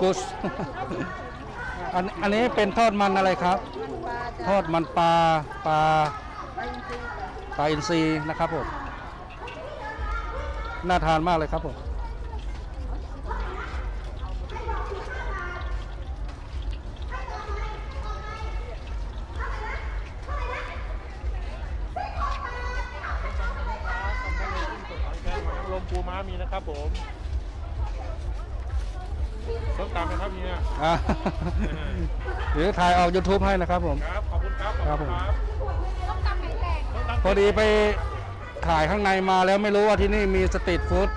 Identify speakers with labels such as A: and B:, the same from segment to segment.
A: กุสอันอันนี้เป็นทอดมันอะไรครับ ทอดมันปลาปลาปลาอินทรีนะครับผมน่าทานมากเลยครับผม
B: ปูม้ามีนะครับผม ส้มตำไหครับเนี่ะ
A: เดี๋ยวถ่ายออก YouTube ให้นะครับผม
B: ครับ ขอบคุณครับครับ
A: พอดีไปขายข้างในมาแล้วไม่รู้ว่าที่นี่มีสตรีทฟู้ด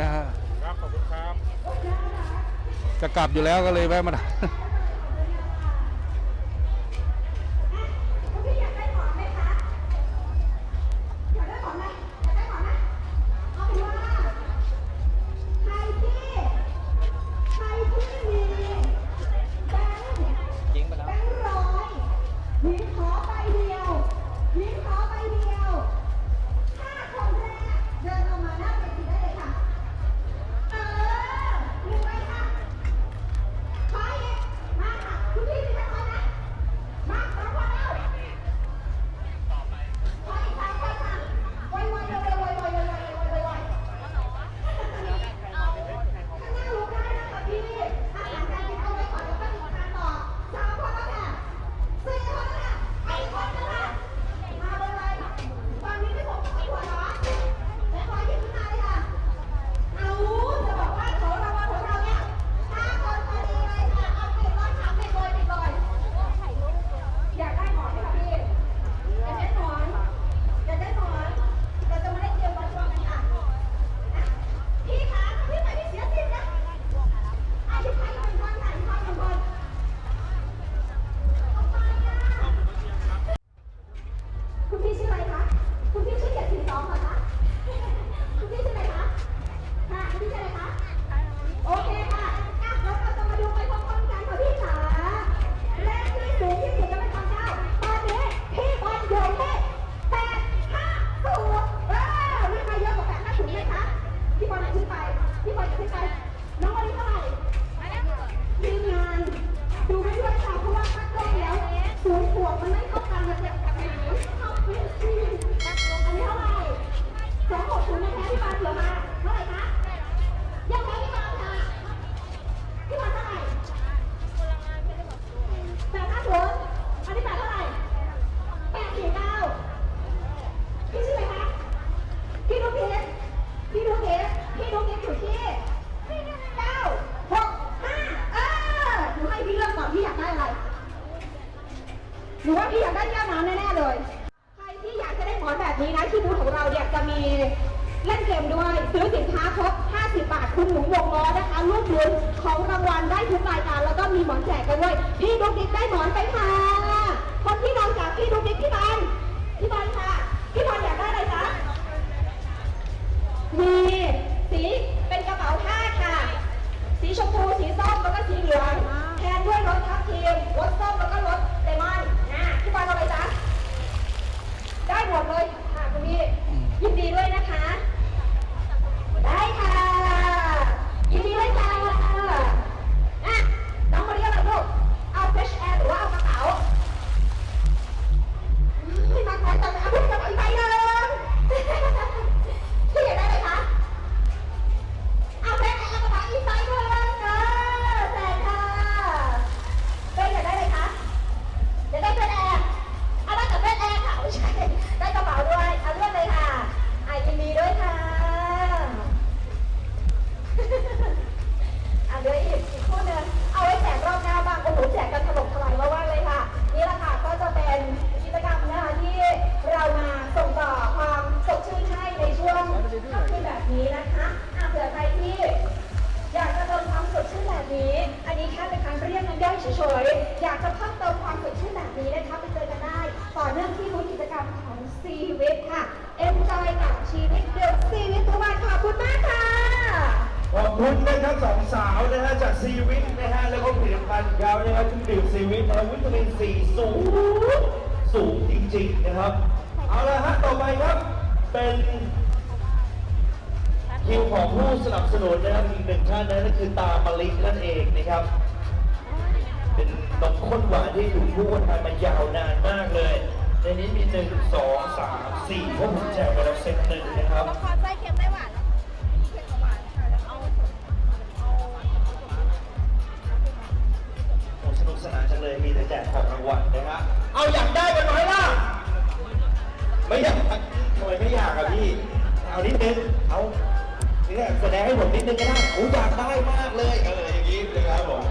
A: นะฮะ
B: คร
A: จะกลับอยู่แล้วก็เลยแวะมา
C: คุณหนูวงล้อนะคะรวบรวมของรางวัลได้ทุกรายการแล้วก็มีหมอนแจกกันด้วย พี่ดุ๊กดิ๊กได้หมอนไปค่ะ คนที่นอนจากพี่ดุ๊กดิ๊กพี่บอลพี่บอลค่ะ พี่บอลอยากได้อะไรคะมีสีเป็นกระเป๋าผ้าค่ะ สีชมพู รมของชีวิตค่ะ เอ็นจอยกับชีวิตเดือดชีวิตทุกวันขอบคุณมากค่ะ
D: ขอบคุณนะทั้งสองสาวนะฮะจากซีวิตนะฮะแล้วก็ผลิตภัณฑ์ยาวนะครับที่ดื่มซีวิตนะวิตามินซีสูงสูงจริงๆนะครับ เอาละฮะต่อไปครับเป็นคิวของผู้สนับสนุนนะครับอีกหนึ่งท่านนั่นคือตามลิกนั่นเองนะครับ เป็นนมข้นหวานที่อยู่ทุกคนไทยมายาวนานมากเลย ในนี้มีหนึ่งสองสามสี่พวกผมแจกไปแล้วเซตหนึ่งนะครับ
C: ละครไส้เค็มไม่หวานแล้วเผ็ดกับหวานค่ะแล้วเอาเอา
D: โอ้สนุกสนานจังเลยมีแต่แจกของรางวัลนะฮะเอาอยากได้กันไหมล่ะ ไม่อยากทำไมไม่อยากอะพี่ เอานิดนึงเอานี่แหละแสดงให้ผมนิดนึงก็ได้โอ้อยากได้มากเลยเอออย่างนี้นะครับผม